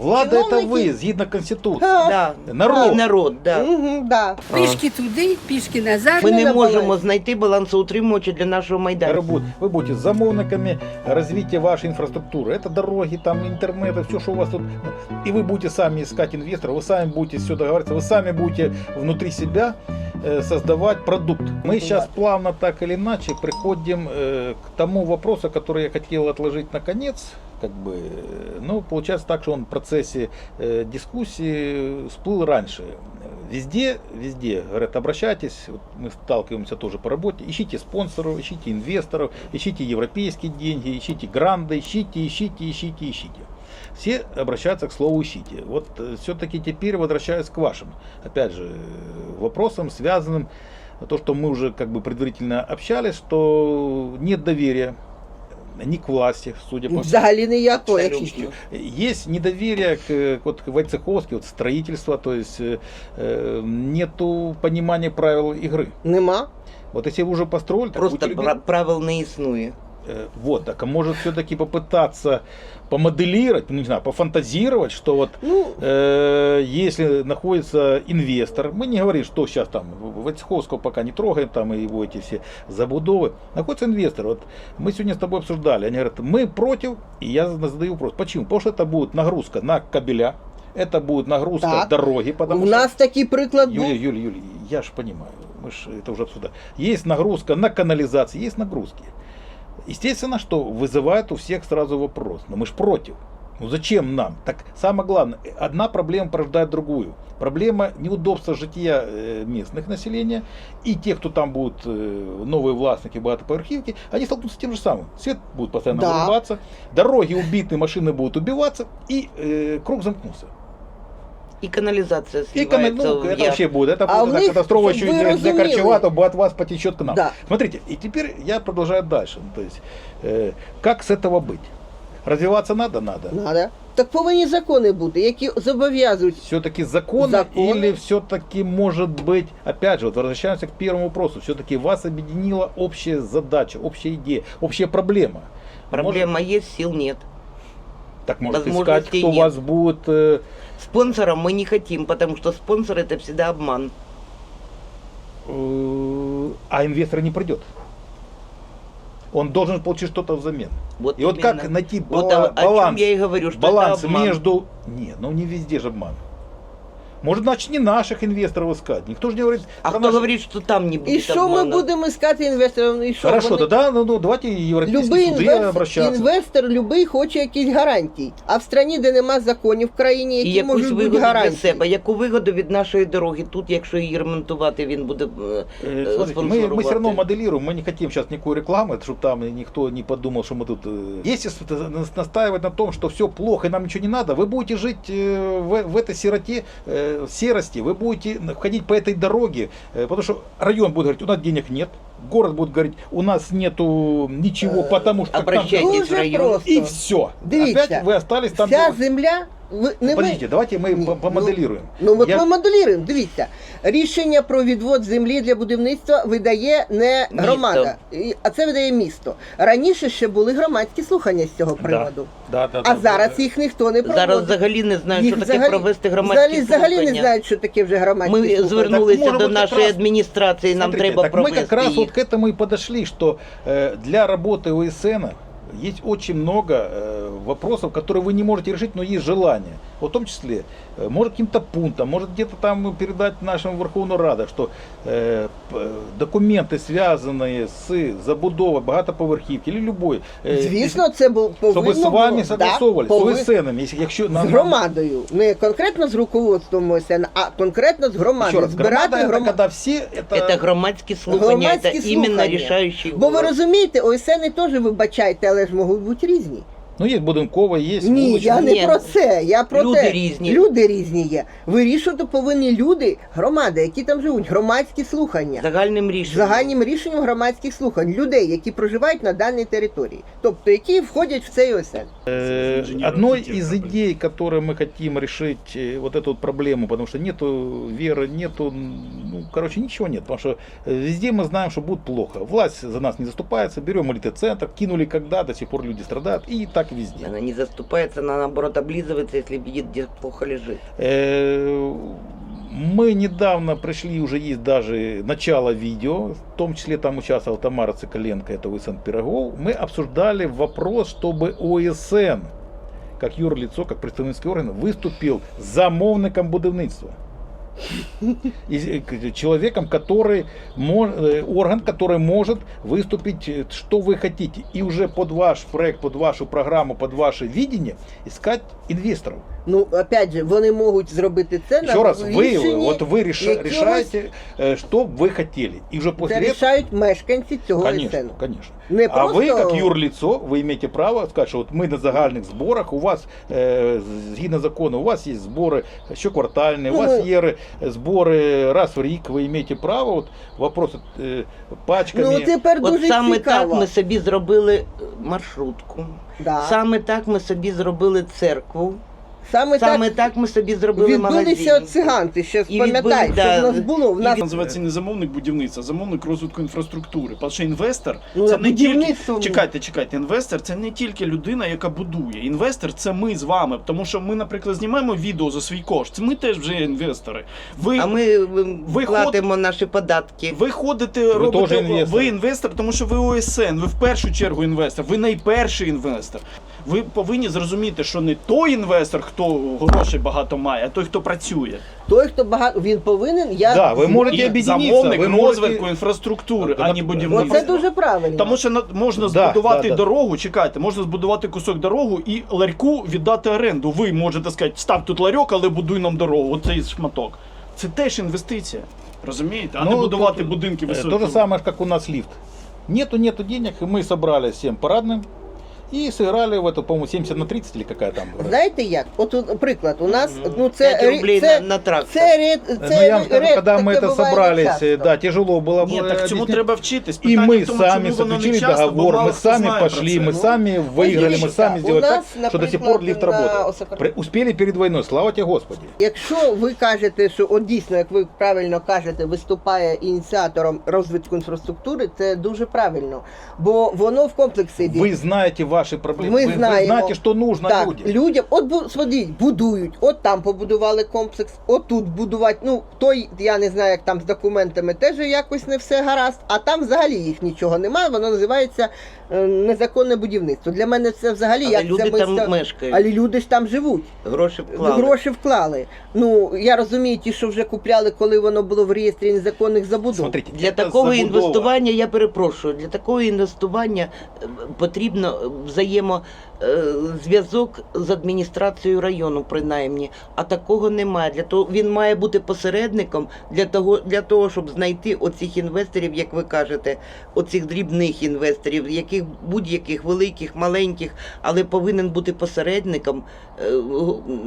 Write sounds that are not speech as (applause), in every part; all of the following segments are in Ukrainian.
Влада это Чиновники- вы, згідно Конституции. А, Да. Народ. І народ, да. Мгм, да. Пішки туди, пішки назад. Ми не не на можемо балансі. знайти балансоутримувача для нашого майдану. Работ- Вы будете замовниками развития вашей инфраструктуры. Это дороги, там интернет, все, что у вас тут. И вы будете сами искать инвесторов, вы сами будете все договариваться, вы сами будете внутри себя э, создавать продукт. Мы сейчас плавно так или иначе приходим э, к тому вопросу, который я хотел отложить на конец. Как бы, э, ну, получается так, что он в процессе э, дискуссии всплыл раньше. Везде, везде, говорят, обращайтесь, вот мы сталкиваемся тоже по работе, ищите спонсоров, ищите инвесторов, ищите европейские деньги, ищите гранды, ищите, ищите, ищите, ищите. Все обращаются к слову «ищите». Вот все-таки теперь возвращаюсь к вашим, опять же, э, вопросам, связанным то, что мы уже как бы предварительно общались, что нет доверия ни к власти, судя по Взагалі ніякого, Абсолютно. якщо що. есть недоверие к, вот, к Войцеховски, вот строительство, то есть э, э, нету понимания правил игры. Нема. Вот если вы уже построили, так Просто будьте пра- любезны. правил не існує. Э, Вот, так а может все-таки попытаться помоделировать, ну не знаю, пофантазировать, что вот Ну, э, если находится инвестор, мы не говорим, что сейчас там Войцеховского пока не трогаем, там и его эти все забудовы, находится инвестор. Вот мы сегодня с тобой обсуждали, они говорят, мы против, и я задаю вопрос, почему? Потому что это будет нагрузка на кабеля, это будет нагрузка Так. дороги, потому у что... нас такий приклад Юлия. Юлия, Юлия, я же понимаю, мы же это уже обсуждали. Есть нагрузка на канализацию, есть нагрузки. Естественно, что вызывает у всех сразу вопрос. Но мы же против. Ну зачем нам? Так самое главное, одна проблема порождает другую. Проблема неудобства жития э, местных населения и тех, кто там будут э, новые властники богатоповерхивки, они столкнутся с тем же самым. Свет будет постоянно Да. вырубаться, дороги убиты, машины будут убиваться, и э, круг замкнулся. І каналізація И кана- сливається ну, в это яр. вообще будет. Это А будет в одна них, катастрофа чтобы еще вы и для, для разумели. Корчеватого, от вас потечет к нам. Да. Смотрите, и теперь я продолжаю дальше. Ну, То есть, э, как с этого быть? Развиваться надо? Надо. Надо. Так повинні закони бути, які зобов'язують. Все-таки законы, Законы. или все-таки может быть, опять же, вот возвращаемся к первому вопросу, все-таки вас объединила общая задача, общая идея, общая проблема. Проблема є, сил нет. Так может искать, кто нет. вас будет э, Спонсором мы не хотим, потому что спонсор это всегда обман. э, а инвестор не придет. Он должен получить что-то взамен. Вот И вот именно. как найти Вот бала- о, о чем баланс, я и говорю, что баланс между... Нет, ну не везде же обман. Может, значит, не наших инвесторов искать. Никто же не говорит... А про кто наших- говорит, что там не будет І що ми обмана? будемо искати інвесторів? І що Хорошо, вони- тогда ну, ну, давайте европейские Любий суды інвестор, обращаться. інвестор любий хоче якісь гарантії. А в країні, де нема законів в країні, І які якусь можуть бути вигоду для гарантії. себе. Яку вигоду від нашої дороги? Тут, якщо її ремонтувати, він буде е, Э, э, Смотрите, мы, мы спонсорувати. все равно моделируем, мы не хотим сейчас никакой рекламы, чтобы там никто не подумал, что мы тут... э, Если с- нас- настаивать на том, что все плохо и нам ничего не надо, вы будете жить э, в, в этой сироте, э, серости, вы будете ходить по этой дороге, э, потому что район будет говорить, у нас денег нет, город будет говорить, у нас нету ничего, потому что... обращайтесь в район. просто. И все. Дивіться, Опять вы остались там... Вся земля... Ви, не ми, Подождите, давайте мы Ні, по- ну, помоделируем. Ну, от Я- ми моделюємо. Дивіться, рішення про відвод землі для будівництва видає не Місто. громада, і- а це видає місто. Раніше ще були громадські слухання з цього приводу, Да, да, а да, зараз да. їх ніхто не проводить. Зараз взагалі не знають, Їх що таке взагалі- провести громадські взагалі, взагалі не слухання. знають, що таке вже громадські Ми слухання. звернулися Так, може до бути, нашої якраз- адміністрації, нам Смотрите, треба так мы провести как раз їх. вот к этому и подошли, что э, для работы ОСН есть очень много э, вопросов, которые вы не можете решить, но есть желание. Вот в том числе, э, может каким-то пунктом, может где-то там передать нашим Верховную Раду, что э, п- документы, связанные с забудовой багатоповерхівки или любой, э, Звісно, це був чтобы повинно с вами було, согласовывались, да, с пови- ОСН, если, якщо з нам- громадою, не конкретно з руководством ОСН, а конкретно з Еще громадою. раз, громада Збирати это громаду. когда все это... Це громадські слухання, Громадські це іменно слухання. рішаючий Бо ви голос. розумієте, ОСН теж вибачайте, але ж можуть бути різні. Ну, есть Буденкова, есть Ні, вуличні. я не Ні. про це. Я про Люди те. різні. Люди різні є. Вирішувати повинні люди, громади, які там живуть, громадські слухання. Загальним рішенням. Загальним рішенням громадських слухань людей, які проживають на даній території, тобто які входять в цей ОСН. Э, Одной из идей, которые мы хотим решить э, вот эту вот проблему, потому что нету веры, нету ну, ну, короче, ничего нет, потому что э, везде мы знаем, что будет плохо. Власть за нас не заступается, берем элитный-центр, кинули когда, до сих пор люди страдают, и так везде. Она не заступается, она наоборот облизывается, если видит, где плохо лежит. Э, Мы недавно пришли, уже есть даже начало видео, в том числе там участвовала Тамара Цикаленко, это ОСН Пирогов. Мы обсуждали вопрос, чтобы ОСН, как юрлицо, как представницький орган, выступил замовником будівництва. (laughs) И, э, к- человеком, который мо- э, орган, который может выступить, э, что вы хотите, и уже под ваш проект, под вашу программу, под ваше видение искать инвесторов. Ну, опять же, вони можуть зробити це на Еще раз, вы, рішенні, вот вы реша- якогось- решаете, э, что вы хотели. И уже Це после этого, рішають мешканці цього конечно, СН. конечно. Не А вы, просто- как юрлицо, вы имеете право сказать, что вот мы на загальних зборах, у вас, э, згідно закону, у вас есть збори щоквартальні, у Ну, вас ми- є ре- збори раз в рік, ви маєте право, от, вопрос э, пачками. Ну, тепер От дуже саме цікаво. так ми собі зробили е, маршрутку. да. Саме так ми собі зробили церкву. Саме, Саме так так ми собі зробили відбилися магазин. циган, ти ще І пам'ятаєш, відбили, що да. в нас було. В нас Називається не замовник будівництва, а замовник розвитку інфраструктури. Тому що інвестор Ну, це не тільки будівництво- чекайте, чекайте. Інвестор це не тільки людина, яка будує. Інвестор це ми з вами. Тому що ми, наприклад, знімаємо відео за свій кошт. Ми теж вже інвестори. Ви А ми е, Ви платимо наші податки. ви ходите, робите теж інвестор. ви інвестор, тому що ви ОСН, ви в першу чергу інвестор, ви найперший інвестор Ви повинні зрозуміти, що не той інвестор, хто грошей багато має, а той, хто працює. той, хто багато він повинен, я Да, ви можете І об'єднатися, замовник ви можете- розвитку інфраструктури, а не Оце будівництва. Оце дуже правильно. Тому що на- можна Да, збудувати да, да. дорогу, чекайте, можна збудувати кусок дорогу і ларьку віддати оренду. Ви можете сказати, став тут ларьок, але будуй нам дорогу, оцей шматок. Це теж інвестиція. Розумієте? А не будувати тут, будинки э, високі. То же самое, как у нас лифт. Нету, нету денег, и мы собрали всем парадным и сыграли в это, по-моему, 70 на 30 или какая там. Знаєте як? От, от приклад, у нас Мгм. ну це П'ять рублей це, на, на трактор. це, ред, Ну, це я вам скажу, ред, когда мы таке это буває собрались, часто. э, да, тяжело было Ні, бы так цьому объяснить. треба вчитись. И Питання мы в тому, сами чому воно не заключили часто, бо договор, мало мы хто сами знає про пошли, це. мы Ну, сами выиграли, мы дивіться, сами у сделали нас, так, что до сих пор наприклад, лифт на работает. Осокор- При- Успели перед войной, слава тебе Господи. Якщо ви кажете, що от дійсно, як ви правильно кажете, виступає ініціатором розвитку інфраструктури, це дуже правильно, бо воно в комплексі йде. Вы знаете ваши проблемы, Ми вы, вы знаємо. знаете, что нужно так, людям. людям, от бу- смотріть, будують, от там побудували комплекс, от тут будувати. Ну той, я не знаю, як там з документами теж якось не все гаразд, а там взагалі їх нічого немає. Воно називається е, незаконне будівництво. Для мене це взагалі Але як люди це ми там ста- мешкають. Але люди ж там живуть. Гроші вклали. Гроші вклали. Ну я розумію, ті, що вже купляли, коли воно було в реєстрі незаконних забудов. Смотрите, Для это такого забудова. інвестування, я перепрошую, для такого інвестування е, потрібно взаємозв'язок з адміністрацією району, принаймні. А такого немає. Для того він має бути посередником для того, для того, щоб знайти оцих інвесторів, як ви кажете, оцих дрібних інвесторів, яких будь-яких великих, маленьких, але повинен бути посередником е,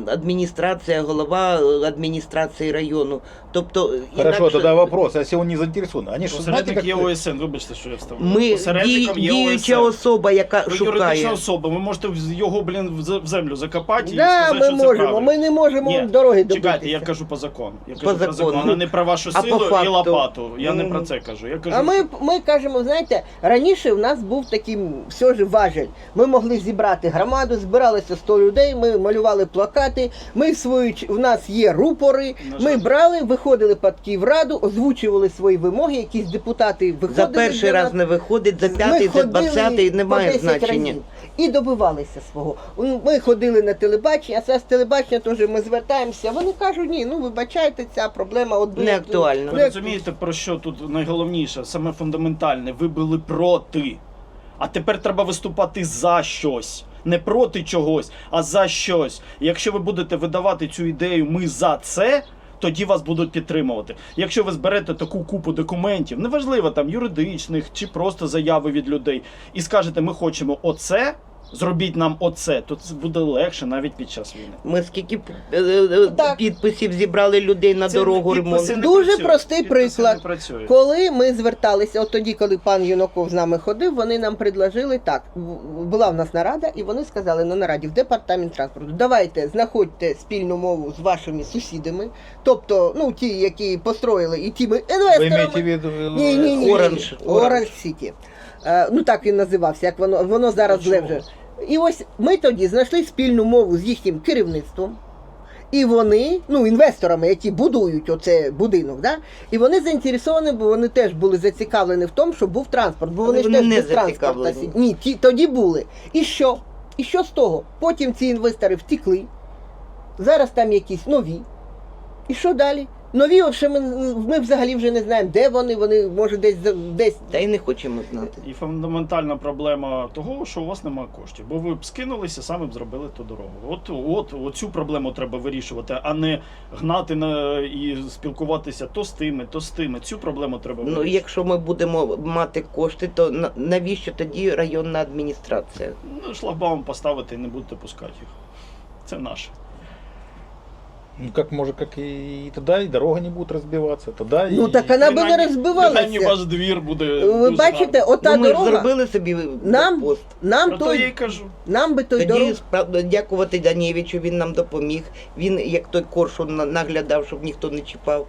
адміністрація, голова адміністрації району. Тобто Хорошо, інакше- тогда вопрос, а если он не заинтересован? Они же знаете, Посередник как... є ОСН, вибачте, що я вставлю. Ми Посередником дій, є діюча ОСН. особа, яка Ви юридична шукає. особа, ви можете його, блін, в землю закопати і Да, сказати, ми що це правильно. Ми не можемо Ні, дороги добитися. Чекайте, я кажу по закону. Я кажу По про закону. закон, а не про вашу силу і лопату. Я не про це кажу. Я кажу, А ми, ми кажемо, знаєте, раніше в нас був такий все ж важель. Ми могли зібрати громаду, збиралося 100 людей, ми малювали плакати. Ми в свою в нас є рупори. Ми брали, виходили під Київраду, озвучували свої вимоги. Якісь депутати виходили За перший раз не виходить, за п'ятий, за двадцятий немає значення. разів І добивалися свого. Ми ходили на телебачення, а це з телебачення теж ми звертаємося. Вони кажуть, ні, ну вибачайте, ця проблема от Не актуально. Ви розумієте, про що тут найголовніше, саме фундаментальне, ви були проти. А тепер треба виступати за щось. Не проти чогось, а за щось. Якщо ви будете видавати цю ідею ми за це, тоді вас будуть підтримувати. Якщо ви зберете таку купу документів, неважливо там юридичних чи просто заяви від людей, і скажете, ми хочемо оце, Зробіть нам оце, то це буде легше навіть під час війни. Ми скільки е, е, Так. підписів зібрали людей на Це дорогу підписи ремонт. не Дуже працюють, простий підписи приклад. Не працюють. Коли ми зверталися, от тоді, коли пан Юнаков з нами ходив, вони нам предложили так. в- Була в нас нарада, і вони сказали на нараді в департамент транспорту, давайте знаходьте спільну мову з вашими сусідами, тобто, ну ті, які построїли, і тими Вы інвесторами. имеете в виду... э, Ні, ні, ні. Оранж. Оранж Сіті. Е, ну так він називався, як воно, воно зараз Чого? вже. І ось ми тоді знайшли спільну мову з їхнім керівництвом. І вони, ну, інвесторами, які будують оце будинок, да? і вони заінтересовані, бо вони теж були зацікавлені в тому, щоб був транспорт, бо Але вони ж теж не без транспорту. Ні, ті, тоді були. І що? І що з того? Потім ці інвестори втекли. Зараз там якісь нові. І що далі? Нові, от ми, ми взагалі вже не знаємо, де вони, вони може десь за- десь Та й не хочемо знати. І фундаментальна проблема того, що у вас немає коштів. Бо ви б скинулися, саме б зробили ту дорогу. От, от, оцю проблему треба вирішувати, а не гнати на і спілкуватися то з тими, то з тими. Цю проблему треба Ну, якщо ми будемо мати кошти, то на- навіщо тоді районна адміністрація? Ну, шлагбаум поставити і не будете пускати їх. Це наше. Ну, как может, как и тогда и дорога не будет разбиваться, тогда Ну, і- так вона би не Принаймні- розбивалася. принаймні ваш двір буде. Ви дуже бачите, гарний. ота ну, ми ж дорога, зробили собі Нам пост. нам Про то я й той, кажу. нам би той Тоді дорог. справді дякувати Данєвичу, він нам допоміг. Він як той коршун на- наглядав, щоб ніхто не чіпав.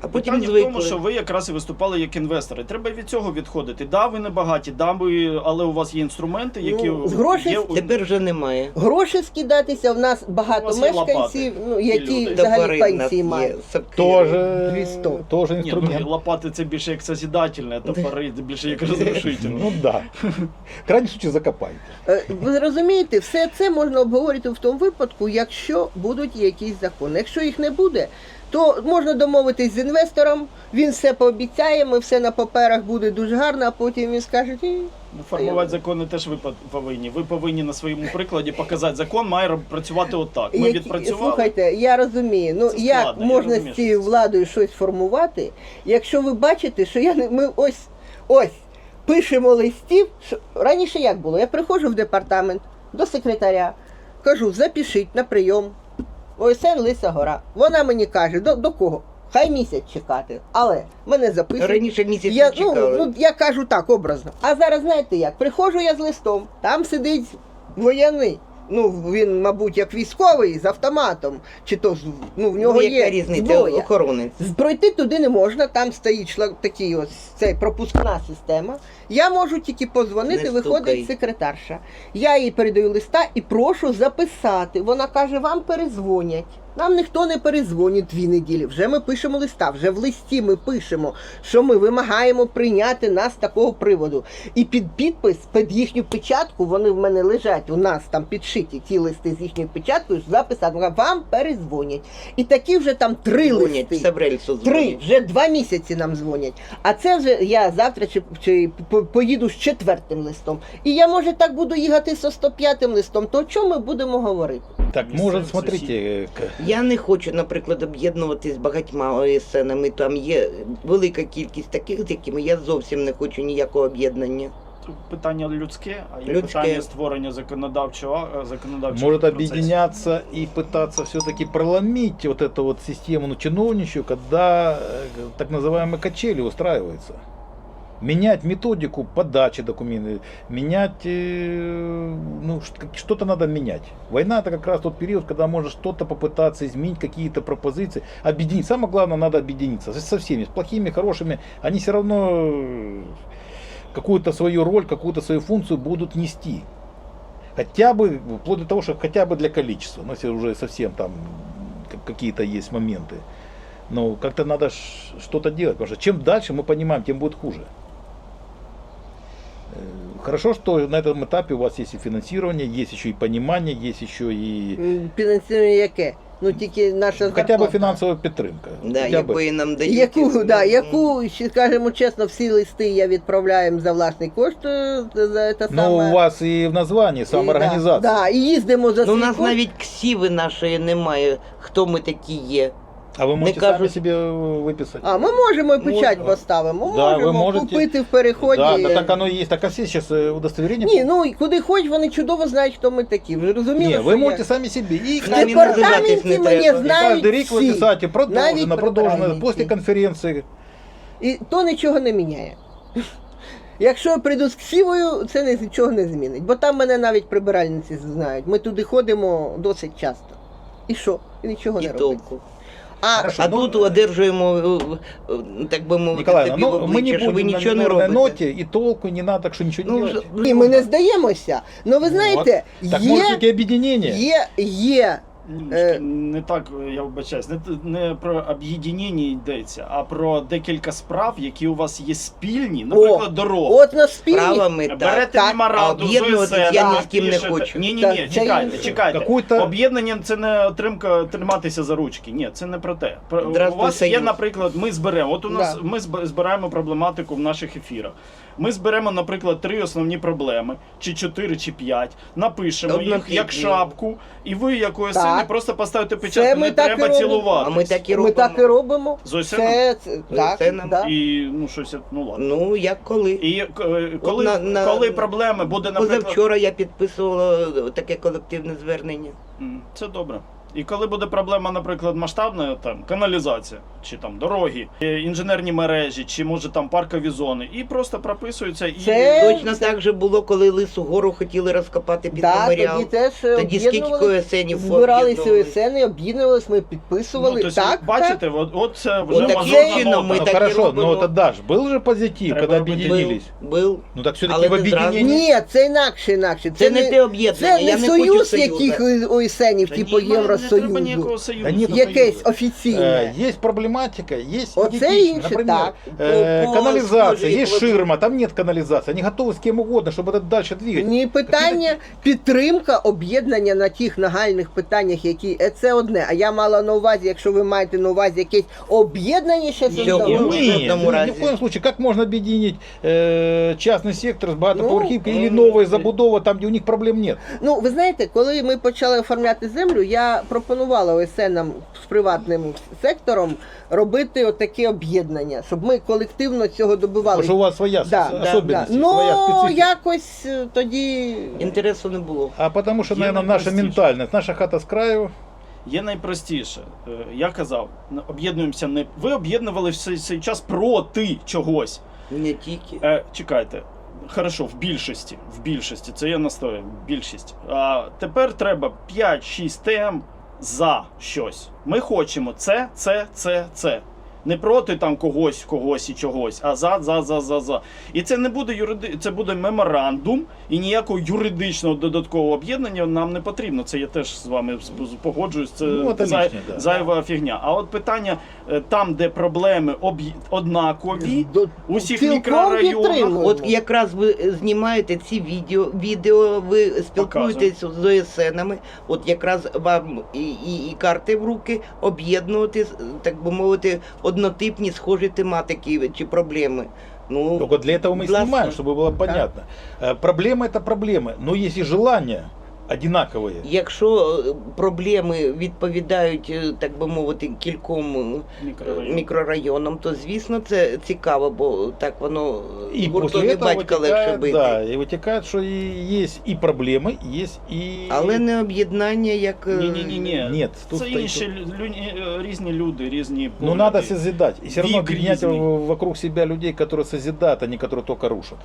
А потім Питання в тому, що ви якраз і виступали як інвестори. Треба від цього відходити. Да, ви не багаті, да, ви, але у вас є інструменти, які Ну, з грошей є у- Тепер вже немає. Гроші скидатися, в нас У багато вас є мешканців, ну, і які люди. взагалі Топори в нас пенсії є, мають. сокири. Тоже, 200. тоже Ні, ну, лопати це більше як созидательне, а топори це більше як розрушительне. Ну да. В случае закопайте. Е, Ви розумієте, все це можна обговорити в тому випадку, якщо будуть якісь закони. Якщо їх не буде, то можна домовитись з інвестором, він все пообіцяє, ми все на паперах буде дуже гарно, а потім він скаже, «Ні, Ну, формувати закони теж ви повинні. Ви повинні на своєму прикладі показати, закон має працювати отак. Ми Які- відпрацювали. Слухайте, я розумію. Ну Це як складно, я можна розумію, з цією що це владою щось формувати, якщо ви бачите, що я не ми ось ось пишемо листів. Що, раніше як було? Я приходжу в департамент до секретаря, кажу, запишіть на прийом. ОСН Лиса Гора. Вона мені каже, до, до кого? Хай місяць чекати. Але мене записують. Раніше місяць Я, не ну, ну, я кажу так, образно. А зараз знаєте як? Приходжу я з листом, там сидить воєнний. Ну, він, мабуть, як військовий з автоматом, чи то з- ну, в нього ну, є різниця? зброя. Охоронець. Пройти туди не можна, там стоїть шла такий ось цей пропускна система. Я можу тільки позвонити, виходить секретарша. Я їй передаю листа і прошу записати. Вона каже, вам перезвонять. Нам ніхто не перезвонить дві неділі. Вже ми пишемо листа, вже в листі ми пишемо, що ми вимагаємо прийняти нас з такого приводу. І під підпис, під їхню печатку, вони в мене лежать, у нас там підшиті ті листи з їхньою печаткою, записати. Вона, Вам перезвонять. І такі вже там три Дзвонять, листи. все Три, вже два місяці нам дзвонять. А це вже я завтра чи, чи по- поїду з четвертим листом. І я, може, так буду їхати зі 105 листом, то о чому ми будемо говорити? Так, может, смотрите, Я не хочу, наприклад, об'єднуватись з багатьма ОСНами. Там є велика кількість таких, з якими я зовсім не хочу ніякого об'єднання. Питання людське, а є Людське. питання створення законодавчого а, законодавчого может процесу. объединяться и пытаться все-таки проломить вот эту вот систему ну, чиновничью, когда э, так называемые качели устраиваются. Менять методику подачи документов, менять, э, ну, что-то надо менять. Война это как раз тот период, когда можно что-то попытаться изменить, какие-то пропозиции, объединить. Самое главное, надо объединиться со- всеми, с плохими, хорошими. Они все равно э, какую-то свою роль, какую-то свою функцию будут нести. Хотя бы, вплоть до того, что хотя бы для количества, ну, если уже совсем там как- какие-то есть моменты. Но как-то надо что-то делать, потому что чем дальше мы понимаем, тем будет хуже. Э, Хорошо, что на этом этапе у вас есть и финансирование, есть еще и понимание, есть еще и М, Фінансування яке? Ну тільки наша хотя бы зарплата. финансовая підтримка. Да, хотя бы. якої нам дають. Яку, да, яку, ще скажемо чесно, всі листи я відправляю за власний кошт е, за це Но саме. у вас и в названии І, самоорганизация. Да, да, і їздимо за Ну, у свій нас кошт. навіть ксіви нашої немає, хто ми такі є. А вы можете кажут- сами себе выписать. А ми можемо і печать Можна. поставимо. Да, ви можемо можете. купити в переході. Да, да, так оно и есть. Так а все сейчас э, удостоверение. Ні, ну і куди хоч вони чудово знають, хто ми такі. Ви розуміли, Не, що вы я- можете сами себе. И в Самі департаменті називатись не мене треба. И знають каждый рік ви всі. писаете продолжено, Навіть продолжено, правильно. после конференции. І то нічого не міняє. Якщо я прийду з ксівою, це не- нічого не змінить. Бо там мене навіть прибиральниці знають. Ми туди ходимо досить часто. І що? І нічого І не робить. толку. А Хорошо. Ну, тут одержуємо, е, е, так би мовити, в ну мы не що ви нічого на не робите. ноті, і толку не надо, так що нічого не Ну, вже- ні, ми не здаємося. Ну ви знаєте, Так є, таки объединение? є, є. Ніночки, Е. не так, я вибачаюсь, не, не про об'єднання йдеться, а про декілька справ, які у вас є спільні, наприклад, дорога. От на спільні. Справами так. Берете так, меморандум а з об'єднуватись я ні з ким не хочу. Ні, ні, ні, чекайте, чекайте. Какой-то- Об'єднанням це не отримка триматися за ручки. Ні, це не про те. Про- У вас є, наприклад, ми зберемо. От у нас Да. ми збираємо проблематику в наших ефірах. Ми зберемо, наприклад, три основні проблеми, чи чотири, чи п'ять. Напишемо їх Однотипні. як шапку, і ви, як ОСН, Так. просто поставите Це печатку. ми Не так і треба робимо. цілувати. А ми так і Ми робимо. так і робимо. З ОСН? Це, це так, ОСН. да. І ну щось, ну ладно. Ну, як коли. І е, коли, на- на- коли проблеми буде, наприклад, Позавчора я підписувала е, таке колективне звернення. М, Це добре. І коли буде проблема, наприклад, масштабна, там каналізація, чи там дороги, е, інженерні мережі, чи може там паркові зони, і просто прописуються і Це- Точно так же було, коли Лису гору хотіли розкопати під Да, меморіал. тоді теж е, Тоді скільки об'єднувались, КСНів збиралися об'єднувались? ОСН, об'єднувались, ми підписували. ну, то есть, так, бачите, от, от це вже От таким мажорна чином нота. ми Ну так и хорошо, робимо. но это даже был же позитив, Треба когда робити. объединились. Був, був. Ну так все-таки Але в не зразу. объединении. Ні, це інакше, інакше. Це, не те об'єднання, Це я не не хочу союз союзу. яких ОСНів, Та типу ні, не треба Євросоюзу. ніякого союзу. Та ні, Якесь Союзу. офіційне. Э, Есть проблематика, есть Оце идентичность. інше, Например, так. э, По- по канализация, схожей есть вот- ширма, там нет канализации. Они готовы с кем угодно, чтобы это дальше двигать. Ні, питання підтримка об'єднання на тих нагальних питаннях, які е, це одне. А я мала на увазі, якщо ви маєте на увазі якесь об'єднання ще Ні, создавати. ні, Нет, ни в одном ни разе. в коем случае. Как можно объединить э, частный сектор с багатоповерхівкой Ну, или новая забудова, там, где у них проблем нет? Ну, ви знаєте, коли ми почали оформляти землю, я пропонувала ОСНам з приватним сектором робити отаке об'єднання, щоб ми колективно цього добивали. что у вас своя Да, с- да, Ну, своя специфика. якось е, тоді. Інтересу не було. А потому что, Я наверное, наша найпростіше. ментальность, наша хата с краю. Є найпростіше. Е, Я казав, об'єднуємося не. Ви об'єднували все цей час проти чогось. Не тільки. Е, чекайте. Хорошо, в більшості. В більшості. Це я настою. Більшість. А тепер треба 5-6 тем за щось. Ми хочемо це, це, це, це. Не проти там когось, когось і чогось, а за, за, за, за, за. І це не буде юриди... це буде меморандум, і ніякого юридичного додаткового об'єднання нам не потрібно. Це я теж з вами погоджуюсь. Це Ну, зай- да. зайва фігня. А от питання е, там, де проблеми об'є- однакові, до- у всіх мікрорайонах. От якраз ви знімаєте ці відео, відео ви спілкуєтесь з ОСНами, от якраз вам і, і, і карти в руки об'єднувати, так би мовити, однотипні схожі тематики чи проблеми. Ну, Только для этого мы и Властно. снимаем, чтобы было понятно. Э, Проблемы это проблемы, но есть и желания одинаковые. Якщо е, проблеми відповідають, е, так би мовити, кільком е, Мікрорайон. мікрорайонам, то звісно це цікаво, бо так воно И после гуртові этого батька легше вытекает, бити. да, и вытекает, что и есть и проблемы, есть и... Але не об'єднання як. е, Ні, ні, ні, ні. Нет, тут Це стоит- інші лю- лю- різні люди, різні Ну погляди. надо созидать. И все равно Вик объединять різний. в- вокруг себя людей, которые созидают, а не которые только рушат.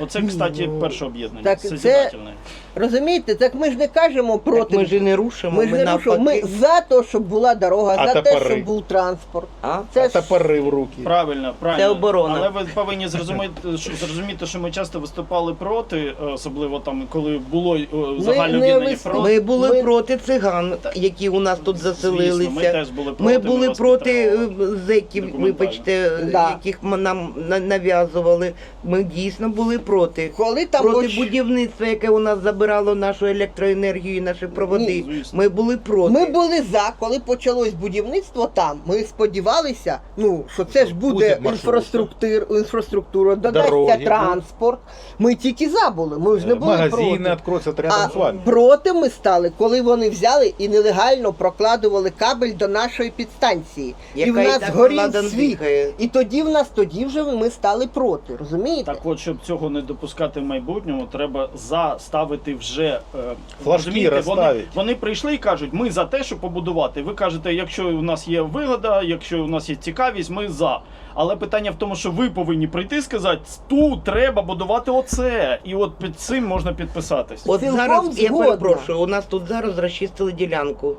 Оце, кстати, Ну, перше об'єднання. так це- созидательне. Розумієте, так ми ж не кажемо проти. Так ми ж не рушимо, Ми ж не рушимо. Ми за те, щоб була дорога, А за те, топори? щоб був транспорт. А? Це а ж- топоры в руки. Правильно, правильно. Це оборона. Але ви повинні зрозуміти, (laughs) що, зрозуміти, що ми часто виступали проти, е, особливо там, коли було е, загальне не об'єднання. Ми були Ми- проти циган, які у нас тут Звісно, заселилися. ми теж були проти. Ми були вас проти підтримували. е, зеків, Документально. вибачте, Да. яких м- нам на- нав'язували. Ми дійсно були проти. Коли там проти хоч- будівництва, яке у нас забирало нашу електроенергію наші проводи. Ні. Ми були проти. Ми були за, коли почалось будівництво там. Ми сподівалися, ну що це ж буде Буде інфраструктур, інфраструктура, додасться Дороги транспорт. Ми тільки за були. Ми ж не були Магазины проти. рядом А с вами. проти ми стали, коли вони взяли і нелегально прокладували кабель до нашої підстанції. і в нас так горів світ. дихає. І тоді в нас тоді вже ми стали проти. Розумієте? Так от, щоб цього не допускати в майбутньому, треба заставити вже е, Флажки розумієте, вони, розставить. вони прийшли і кажуть, ми за те, щоб побудувати. Ви кажете, якщо у нас є вигода, якщо у нас є цікавість, ми за. Але питання в тому, що ви повинні прийти і сказати, тут треба будувати оце. І от під цим можна підписатись. От Цілком зараз я згодна. перепрошую, у нас тут зараз розчистили ділянку.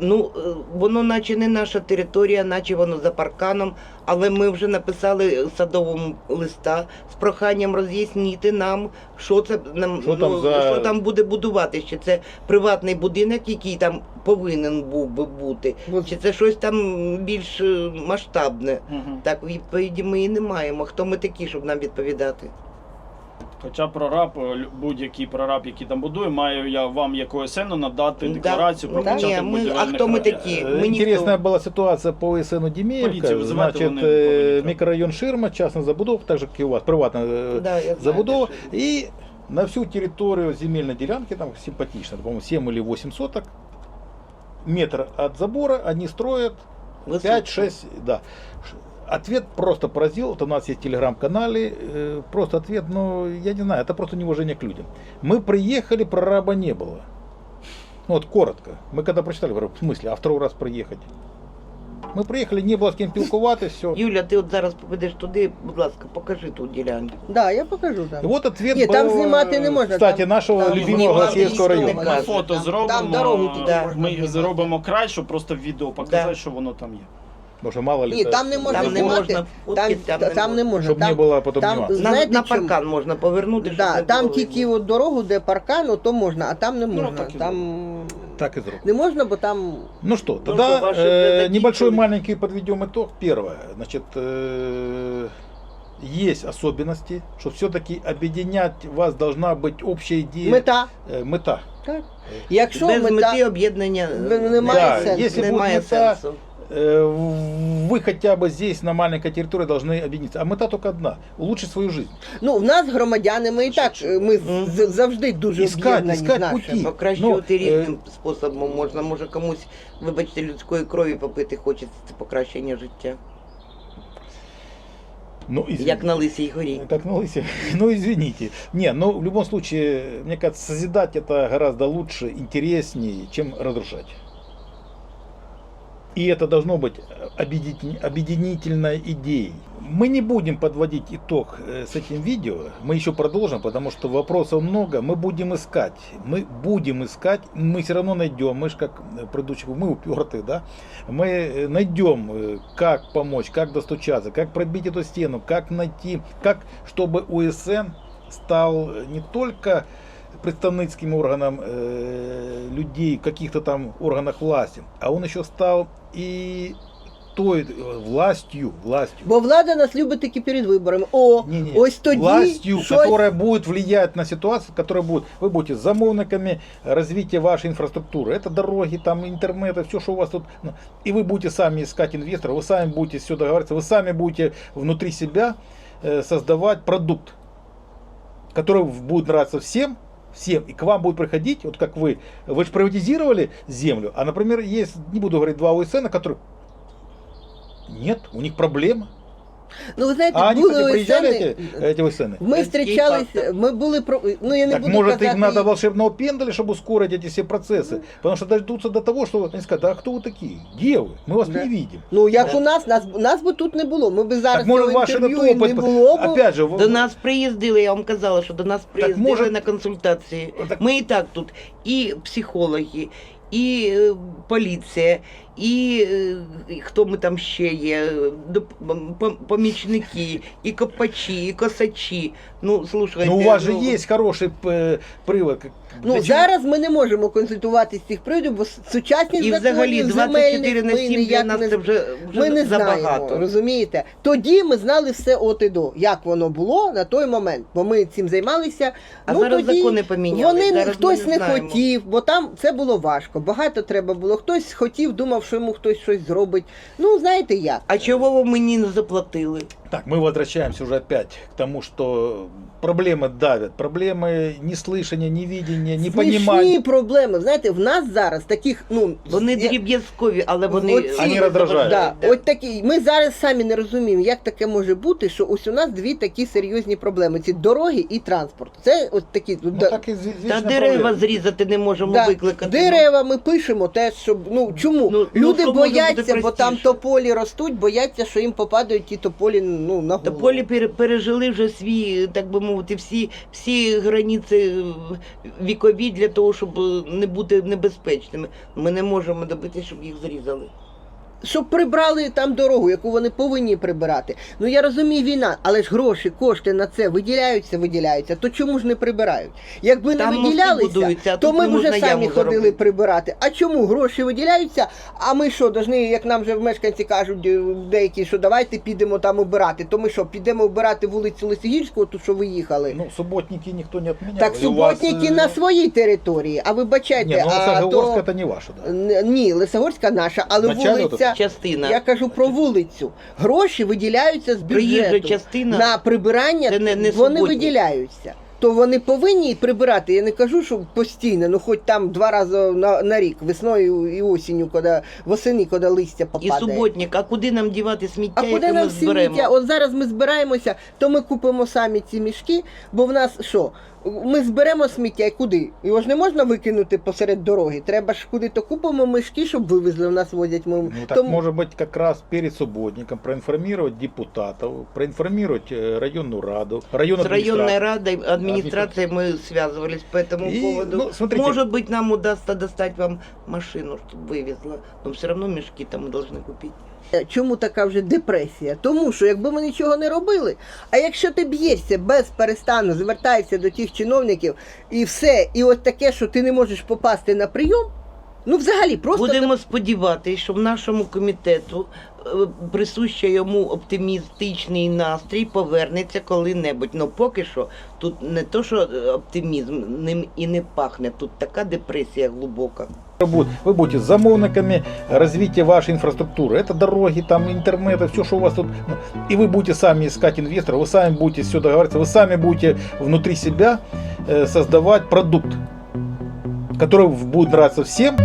Ну, е, воно наче не наша територія, наче воно за парканом, але ми вже написали садовому листа з проханням роз'яснити нам, що це нам Що там ну, за- що там буде будувати. Чи це приватний будинок, який там повинен був би бути, От. чи це щось там більш е, масштабне. Мгм. Так відповіді ми і не маємо. Хто ми такі, щоб нам відповідати? Хоча прораб, е, лю- будь-який прораб, який там будує, має я вам як ОСН надати Да. декларацію про Да. початок Ні, ми- а будівельних хто ми робіт. такі? Э, Мы Интересная никто. была ситуация по ОСН Демеевка. Полицию вызывать Значит, его, наверное, э, повинен. микрорайон Ширма, частная забудова, так же, как и у вас, приватная э, Да, я знаю, забудова. те, И на всю территорию земельной делянки, там симпатично, по-моему, 7 или 8 соток, метр от забора они строят Высотку. 5-6, да. Ш- Ответ просто поразил. Вот у нас есть телеграм-канале. э, Просто ответ, ну, я не знаю, это просто неуважение к людям. Мы приехали, прораба не было. Ну, вот коротко. Мы когда прочитали, говорю, в смысле, а второй раз приехать? Мы приехали, не было с кем пилкувати, все. Юля, ти от зараз попадеш туди, будь ласка, покажи ту ділянку. Да, я покажу И там. вот ответ Ні, был, там знімати не можна, кстати, там- нашего там любимого знімати Голосіївського ніхто не району. Ми каже. фото Там- зробимо. там дорогу туди Да. можна Ми знімати. зробимо край, щоб просто в відео показати, Да. що воно там є. Потому что мало ли... Ні, это- там не можна Там не знімати. можна Там, фотки, там не там не можна. Щоб не Там- було потім там, нюансів. На, знаєте на чому? паркан можна повернути. щоб Да, не там було тільки видно. от дорогу, де паркан, то можна, а там не Ну, можна. так і там Так и зробимо. не можна, бо там Ну что, Ну тогда что, ваши э, для небольшой таких- маленький подведем итог. Первое, значит, э, есть особенности, что все-таки объединять вас должна быть общая идея. мета. э, мета. Так. Якщо Без мета, мети об'єднання Не- немає Да, сенсу. если будет немає мета, сенсу. э, вы хотя бы здесь на маленькой территории должны объединиться. А мета только одна: улучшить свою жизнь. ну в нас громадяни, ми і так е, ми Мгм. з- завжди дуже Іскать, об'єднані іскать з нашим. путі. Покращувати Ну, е, різним способом можна. Може комусь, вибачте, людської крові попити хочеться це покращення життя. Ну, извините. Як на лисій горі. Как на лысе. (laughs) Ну, извините. Не, но в любом случае, мне кажется, созидать это гораздо лучше, интереснее, чем разрушать. И это должно быть объединитель- объединительной идеей. Мы не будем подводить итог э, с этим видео. Мы еще продолжим, потому что вопросов много. Мы будем искать. Мы будем искать. Мы все равно найдем. Мы же как э, предыдущих, мы упертые, да? Мы э, найдем, э, как помочь, как достучаться, как пробить эту стену, как найти, как чтобы УСН стал не только представницким органом э, людей каких-то там органах власти, а он еще стал и той э, властью, властью. Бо влада нас любить тільки перед виборами. О, Не-не, ось тоді властью, щось- которая будет влиять на ситуацию, которая будет, вы будете замовниками развития вашей инфраструктуры. Это дороги, там интернет, все, что у вас тут. ну, И вы будете сами искать инвесторов, вы сами будете все договариваться, вы сами будете внутри себя э, создавать продукт, который будет нравиться всем, всем, и к вам будет приходить, вот как вы, вы же приватизировали землю, а, например, есть, не буду говорить, два ОСН, которые нет, у них проблема. Ну ви знаєте, А они, були кстати, приезжали сцени. эти, эти ОСН? Ми Який зустрічалися, фактор? ми були про. Ну я не Так буду может казати. им надо волшебного пендаля, чтобы ускорить эти все процессы? Потому что дождутся до того, что они скажут, а кто вы такие? Где вы? Мы вас Да. не видим. Ну як Да. у нас, нас, нас би тут не було. Ми би зараз так может цього ваш этот інтерв'ю і не опыт, було. бо- опять же, До нас приїздили, я вам казала, що до нас приїздили може- на консультації. Так- Ми і так тут і психологи, і е, поліція, і е, хто ми там ще є, помічники, і копачі, і косачі. Ну, слушайте, Ну, у вас же ну, есть хороший привод. Ну зараз ми не можемо консультуватися з цих приводів, бо сучасні І взагалі законів 24 на 7 для нас не це вже, вже Ми не забагато. знаємо, розумієте? Тоді ми знали все от і до, як воно було на той момент, бо ми цим займалися. А ну, зараз тоді закони поміняли. Вони зараз хтось не знаємо. хотів, бо там це було важко. Багато треба було. Хтось хотів, думав, що йому хтось щось зробить. Ну знаєте як. А чого ви мені не заплатили? Так, мы возвращаемся уже опять к тому, что проблемы давят. Проблемы неслышания, невидения, Смішні непонимания. проблеми. Знаєте, в нас зараз таких, ну Вони я- дріб'язкові, але вони Оці- Вони роздражають. Да, Да. от такі. Ми зараз самі не розуміємо, як таке може бути, що ось у нас дві такі серйозні проблеми: ці дороги і транспорт. Це от такі Ну, да- так и зв- Та вечная дерева проблема. зрізати не можемо Да, викликати. Дерева ми пишемо теж, щоб ну чому Ну, ну, люди що може бояться, бути бо там простіше? тополі ростуть, бояться, що їм попадають ті тополі ну на Та голову. полі пере- пережили вже свій, так би мовити, всі, всі границі вікові для того, щоб е, не бути небезпечними. Ми не можемо добитися, щоб їх зрізали щоб прибрали там дорогу, яку вони повинні прибирати. Ну я розумію, війна, але ж гроші, кошти на це виділяються, виділяються. То чому ж не прибирають? Якби Там не мости виділялися, будуються, а то тут ми не б вже можна самі яму ходили заробити. прибирати. А чому гроші виділяються? А ми що, должны, як нам вже мешканці кажуть, е, деякі, що давайте підемо там убирати. То ми що, підемо вбирати вулицю Лисигірського, тут що ви їхали? Ну, субботники никто не отменял. так И у вас, суботники э, на своїй території. А вибачайте, Не, ну а Лысогорск то... это не ваше, да. Н- Ні, Лисогорська наша, але Начало вулиця. Частина. Я кажу про вулицю. Гроші виділяються з бюджету. частина. На прибирання Це не- не вони виділяються. То вони повинні прибирати. Я не кажу, що постійно, ну хоч там два рази на, на рік, весною і осінню, коли восени, коли листя І попадає. суботник, а куди нам дівати сміття, А куди яке ми нам зберемо? сміття? От зараз ми збираємося, то ми купимо самі ці мішки, бо в нас що? Ми зберемо сміття і куди? Його ж не можна викинути посеред дороги. Треба ж куди-то купимо мішки, щоб вивезли. У нас возять ми. Ну, так Тому- может быть как раз перед субботником проинформировать депутатов, проинформировать э, районную раду, район С районной администрацию. радой, администрацией мы связывались по этому И, поводу. ну, смотрите- Может быть, нам удастся достать вам машину, чтобы вывезла. Но все равно мешки там мы должны купить. Е, Чому така вже депресія? Тому що якби ми нічого не робили, а якщо ти б'єшся без перестану, звертаєшся до тих чиновників і все, і от таке, що ти не можеш попасти на прийом, ну взагалі просто Будемо сподіватися, що в нашому комітету е, присущий йому оптимістичний настрій повернеться коли-небудь. Ну поки що тут не то, що оптимізм ним і не пахне. Тут така депресія глибока. Будет- Вы будете замовниками развития вашей инфраструктуры. Это дороги, там интернет, все, что у вас тут. ну, И вы будете сами искать инвесторов, вы сами будете все договариваться, вы сами будете внутри себя э, создавать продукт, который будет нравиться всем.